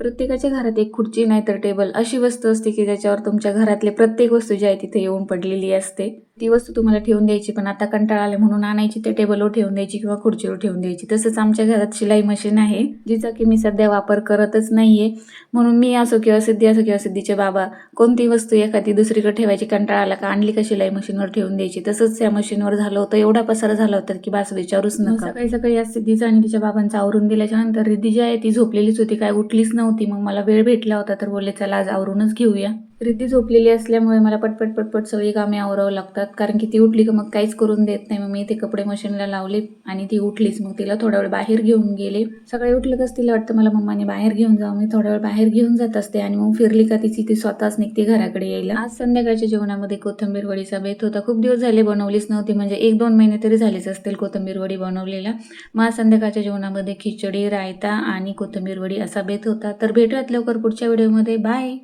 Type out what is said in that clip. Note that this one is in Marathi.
प्रत्येकाच्या घरात एक खुर्ची नाही तर टेबल अशी वस्तू असते की ज्याच्यावर तुमच्या घरातले प्रत्येक वस्तू जी आहे तिथे येऊन पडलेली असते. ती वस्तू तुम्हाला ठेवून द्यायची पण आता कंटाळा आले म्हणून आणायची त्या टेबलवर ठेवून द्यायची किंवा खुर्चीवर ठेवून द्यायची. तसंच आमच्या घरात शिलाई मशीन आहे जिचा की मी सध्या वापर करतच नाहीये. म्हणून मी असो किंवा सिद्धी असो किंवा सिद्धीचे बाबा कोणती वस्तू एखादी दुसरीकडे ठेवायची कंटाळा आला का आणली का शिलाई मशीनवर ठेवून द्यायची. तसंच त्या मशीनवर झालं होतं एवढा पसारा झाला होता की बस विचारूच नका सकाळी सकाळी आज सिद्धीचं आणि तिच्या बाबांचं आवरून दिल्याच्या नंतर रिद्धी जी आहे ती झोपलेलीच होती काय उठलीच नव्हती. मग मला वेळ भेटला होता तर बोलले चला आज आवरूनच घेऊया. रिद्धी झोपलेली असल्यामुळे मला पटपट पटपट सगळी कामे आवरावं लागतात. कारण की ती उठली का मग काहीच करून देत नाही. मग मी ते कपडे मशीनला लावले आणि ती उठलीच. मग तिला थोडा वेळ बाहेर घेऊन गेले. सकाळी उठलं कस तिला वाटतं मला मम्माने बाहेर घेऊन जावं. मी थोडा वेळ बाहेर घेऊन जात असते आणि मग फिरली का तिची ती स्वतःच निघते घराकडे यायला. आज संध्याकाळच्या जेवणामध्ये कोथिंबीर वडीचा बेत होता. खूप दिवस झाले बनवलीच नव्हती. म्हणजे एक दोन महिने तरी झालेच असतील कोथिंबीर वडी बनवलेला. मग आज संध्याकाळच्या जेवणामध्ये खिचडी रायता आणि कोथंबीर वडी असा बेत होता. तर भेटूयात लवकर पुढच्या व्हिडिओमध्ये. बाय!